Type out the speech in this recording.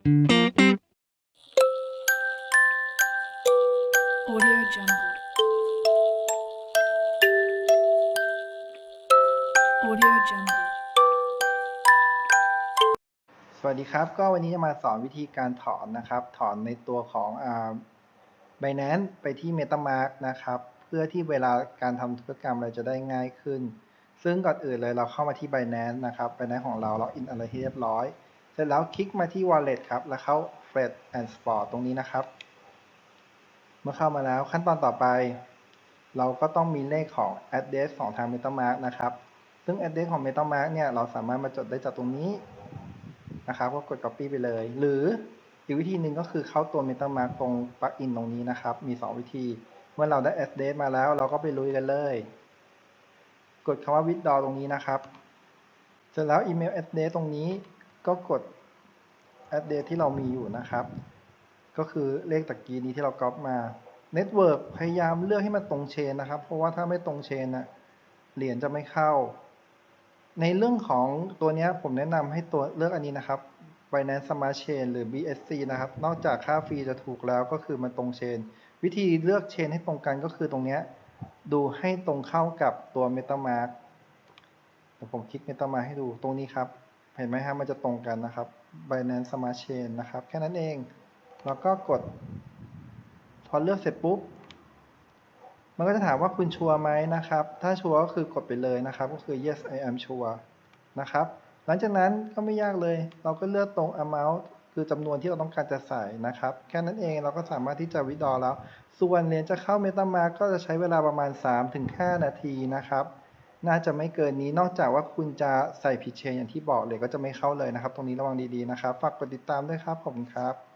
Audio Jungle. Audio Jungle. สวัสดีครับ ก็วันนี้จะมาสอนวิธีการถอนนะครับ ถอนในตัวของอ่า Binance ไปที่ MetaMask นะครับ เพื่อที่เวลาการทำธุรกรรมเราจะได้ง่ายขึ้น ซึ่งก่อนอื่นเลยเราเข้ามาที่ Binance นะครับ Binance ของเราล็อกอินอะไรให้เรียบร้อย เสร็จแล้วคลิกมาที่ Wallet ครับ แล้วเข้า Fred and Sport ตรงนี้นะครับ เมื่อเข้ามาแล้วขั้นตอนต่อไป เราก็ต้องมีเลขของ address ของทาง MetaMask นะครับ ซึ่ง address ของ MetaMask เนี่ยเราสามารถมาจดได้จากตรงนี้นะครับ ก็กด copy ไปเลย หรืออีกวิธีหนึ่งก็คือเข้าตัว MetaMask ตรง plugin ตรงนี้นะครับ มี 2 วิธี เมื่อเราได้ address มาแล้ว เราก็ไปลุยกันเลย กดคำว่า withdraw ตรงนี้นะครับ เสร็จแล้ว email address ตรงนี้ ก็กด address ที่เรามีอยู่นะครับ ก็คือเลขตะกี้นี้ที่เราก๊อปมา Network พยายามเลือกให้มันตรงเชนนะครับ เพราะว่าถ้าไม่ตรงเชนนะเหรียญจะไม่เข้า ในเรื่องของตัวนี้ผมแนะนำให้ตัวเลือกอันนี้นะครับ Binance Smart Chain หรือ BSC นะครับ นอกจากค่าฟรีจะถูกแล้วก็คือมันตรงเชน วิธีเลือกเชนให้ตรงกันก็คือตรงนี้ดูให้ตรงเข้ากับตัว MetaMask ผมคลิก MetaMask ให้ดูตรงนี้ครับ เห็นไหมฮะมันจะตรงกันนะครับ Binance Smart Chain นะครับ แค่นั้นเอง แล้วก็กด พอเลือกเสร็จปุ๊บ มันก็จะถามว่าคุณชัวร์ไหมนะครับ ถ้าชัวร์ก็คือกดไปเลยนะครับ ก็คือ yes I am sure นะครับ หลังจากนั้นก็ไม่ยากเลย เราก็เลือกตรง amount คือจำนวนที่เราต้องการจะใส่นะครับ แค่นั้นเองเราก็สามารถที่จะวิดอแล้ว ส่วนเหรียญจะเข้า MetaMask ก็จะใช้เวลาประมาณ 3-5 นาทีนะครับ น่าจะไม่เกินนี้นอกจากว่าคุณจะใส่ผิดเชนอย่างที่บอกเลยก็จะไม่เข้าเลยนะครับ ตรงนี้ระวังดีๆนะครับ ฝากกดติดตามด้วยครับ ขอบคุณครับ